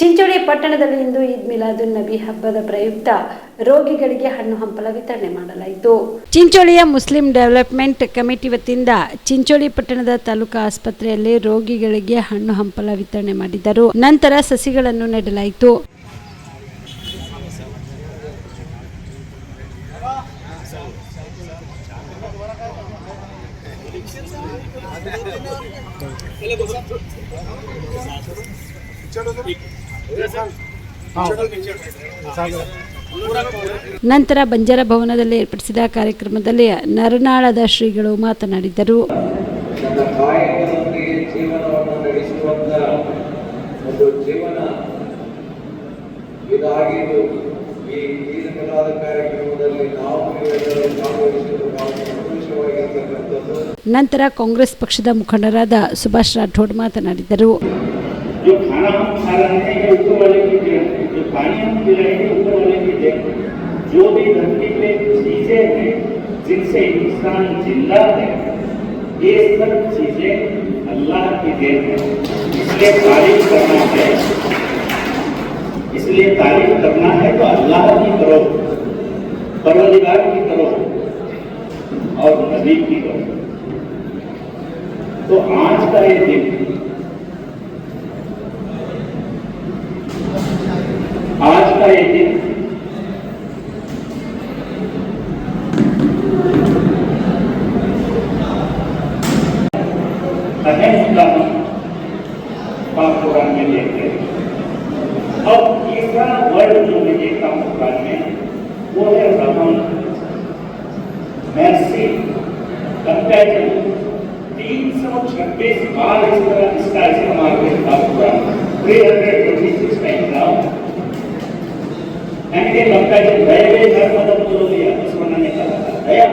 ಚಿಂಚೋಳಿ ಪಟ್ಟಣದಲ್ಲಿ ಇಂದು ಈದ್ ಮಿಲಾದುನ್ ನಬಿ ಹಬ್ಬದ ಪ್ರಯುಕ್ತ ರೋಗಿಗಳಿಗೆ ಹಣ್ಣು ಹಂಪಲ ವಿತರಣೆ ಮಾಡಲಾಯಿತು. ಚಿಂಚೋಳಿಯ ಮುಸ್ಲಿಂ ಡೆವಲಪ್ಮೆಂಟ್ ಕಮಿಟಿ ವತಿಯಿಂದ ಚಿಂಚೋಳಿ ಪಟ್ಟಣದ ತಾಲೂಕಾ ಆಸ್ಪತ್ರೆಯಲ್ಲಿ ರೋಗಿಗಳಿಗೆ ಹಣ್ಣು ಹಂಪಲ ವಿತರಣೆ ಮಾಡಿದರು. ನಂತರ ಸಸಿಗಳನ್ನು ನೆಡಲಾಯಿತು. ನಂತರ ಬಂಜಾರ ಭವನದಲ್ಲಿ ಏರ್ಪಡಿಸಿದ ಕಾರ್ಯಕ್ರಮದಲ್ಲಿ ನರನಾಳದ ಶ್ರೀಗಳು ಮಾತನಾಡಿದರು. ನಂತರ ಕಾಂಗ್ರೆಸ್ ಪಕ್ಷದ ಮುಖಂಡರಾದ ಸುಭಾಷ್ ರಾಠೋಡ್ ಮಾತನಾಡಿದರು. जो खाना हम खा रहे हैं ये ऊपर वाले की है, जो पानी हम पी रहे हैं, ऊपर वाले की है जो भी धरती पे चीज़ें हैं, जिनसे इंसान ज़िंदा है, ये सब चीज़ें अल्लाह की देन है। इसलिए तारीफ़ करना है। इसलिए तारीफ़ करना है तो अल्लाह की करो परवदिगार की करो, और नबी की करो। तो आज का ये दिन आज का ये दिन अहम का पाक कुरान में देखते हैं और तीसरा वर्ड जो मैं देखता हूँ कुरान में वो है रहम मैसी कंपैरिजन तीन सौ छब्बीस बार इस तरह इसका इस्तेमाल करता Quran three hundred twenty six time now यानी कि गए मदद को लिया दुश्मन ने कहा गया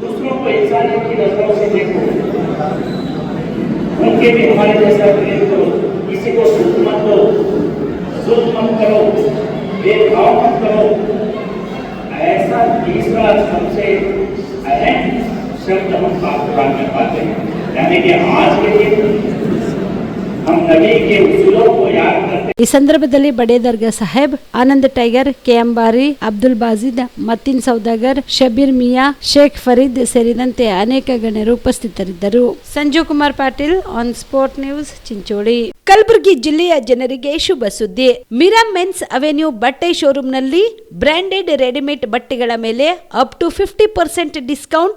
दूसरों को इंसानियत की नज़रों से देखो। उनके भी हमारे जैसा प्रेम करो, किसी को सुख मत दो जुल्म मत करो, भेदभाव मत करो। ऐसा तीसरा सबसे अहम शब्द हम पाक में पाते हैं। यानी कि आज के दिन ಈ ಸಂದರ್ಭದಲ್ಲಿ ಬಡೇದರ್ಗಾ ಸಾಹೇಬ್, ಆನಂದ್ ಟೈಗರ್ ಕೆಎಂಬಾರಿ ಅಬ್ದುಲ್ ಬಾಜಿದ್, ಮತ್ತಿನ್ ಸೌದಾಗರ್, ಶಬೀರ್ ಮಿಯಾ, ಶೇಖ್ ಫರೀದ್ ಸೇರಿದಂತೆ ಅನೇಕ ಗಣ್ಯರು ಉಪಸ್ಥಿತರಿದ್ದರು. Sanju Kumar Patil, on sport news, Chincholi. Kalaburagi ಜಿಲ್ಲೆಯ ಜನರಿಗೆ ಶುಭ ಸುದ್ದಿ. ಮಿರಾ ಮೆನ್ಸ್ ಅವೆನ್ಯೂ ಬಟ್ಟೆ ಶೋರೂಮ್ನಲ್ಲಿ ಬ್ರಾಂಡೆಡ್ ರೆಡಿಮೇಡ್ ಬಟ್ಟೆಗಳ ಮೇಲೆ up to fifty percent discount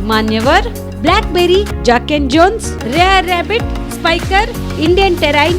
Manyavar Blackberrys Jack Jones Rare Rabbit Spykar Indian Terrain